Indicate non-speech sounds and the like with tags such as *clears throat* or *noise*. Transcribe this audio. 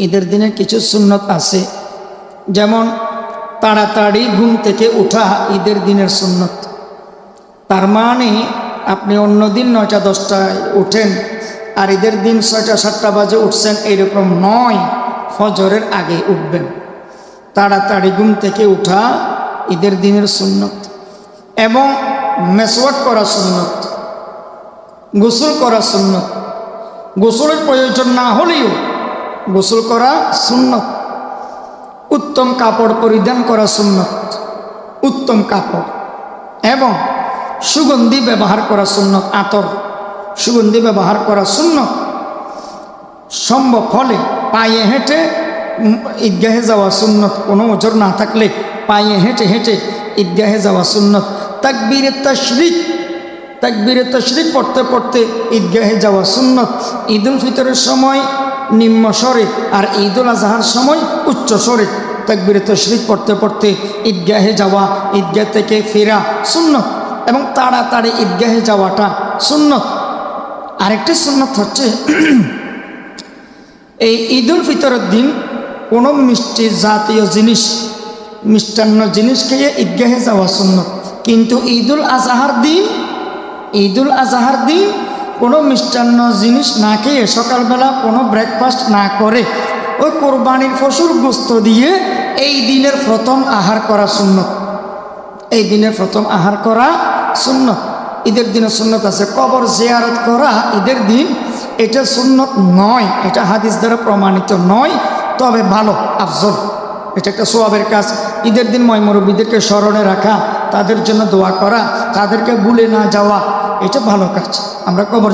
ঈদের দিনের কিছু সুন্নত আছে। যেমন, তাড়াতাড়ি ঘুম থেকে ওঠা ঈদের দিনের সুন্নত। তার মানে আপনি অন্য দিন নয়টা, দশটায় উঠেন আর ঈদের দিন ছয়টা, সাতটা বাজে উঠছেন এইরকম নয়, ফজরের আগে উঠবেন। তাড়াতাড়ি ঘুম থেকে উঠা ঈদের দিনের সুন্নত। এবং মেসওয়াক করা সুন্নত। গোসল করা সুন্নত। গোসলের প্রয়োজন না হলেও গোসল করা সুন্নত। উত্তম কাপড় পরিধান করা সুন্নত। উত্তম কাপড়। এবং সুগন্ধি ব্যবহার করা সুন্নত, আতর। সুগন্ধি ব্যবহার করা সুন্নত। সম্ভব হলে পায়ে হেঁটে ঈদগাহে যাওয়া সুন্নত। কোনো ওজোর না থাকলে পায়ে হেঁটে হেঁটে ঈদগাহে যাওয়া সুন্নত। তাকবীরে তশরিক। তাকবীরে তশরিক পড়তে পড়তে ঈদগাহে যাওয়া সুন্নত। ঈদ উল ফিতরের সময় নিম্ন স্বরে আর ঈদ উল আজহার সময় উচ্চ স্বরে তাকবীরে তশরিক পড়তে পড়তে ঈদগাহে যাওয়া, ঈদগাহ থেকে ফেরা সুন্নত এবং তাড়াতাড়ি ঈদগাহে যাওয়াটা সুন্নত। আরেকটি সুন্নত হচ্ছে *clears throat* এই ঈদ উল ফিতরের দিন কোনো মিষ্টি জাতীয় জিনিস, মিষ্টান্ন জিনিস খেয়ে ঈদগাহে যাওয়া সুন্নত। কিন্তু ঈদুল আজহার দিন, ঈদুল আজহার দিন কোনো মিষ্টান্ন জিনিস না খেয়ে সকালবেলা কোনো ব্রেকফাস্ট না করে, ওই কোরবানির পশুর গোস্ত দিয়ে এই দিনের প্রথম আহার করা সুন্নত। এই দিনের প্রথম আহার করা সুন্নত। ঈদের দিনে সুন্নত আছে। কবর জিয়ারত করা ঈদের দিন, এটা সুন্নত নয়, এটা হাদিস দ্বারা প্রমাণিত নয়, তবে ভালো, আফজল। এটা একটা সোয়াবের কাজ। ঈদের দিন ময় মুরব্বীদেরকে স্মরণে রাখা, তাদের জন্য দোয়া করা, তাদেরকে ভুলে না যাওয়া, এটা ভালো কাজ। আমরা কবর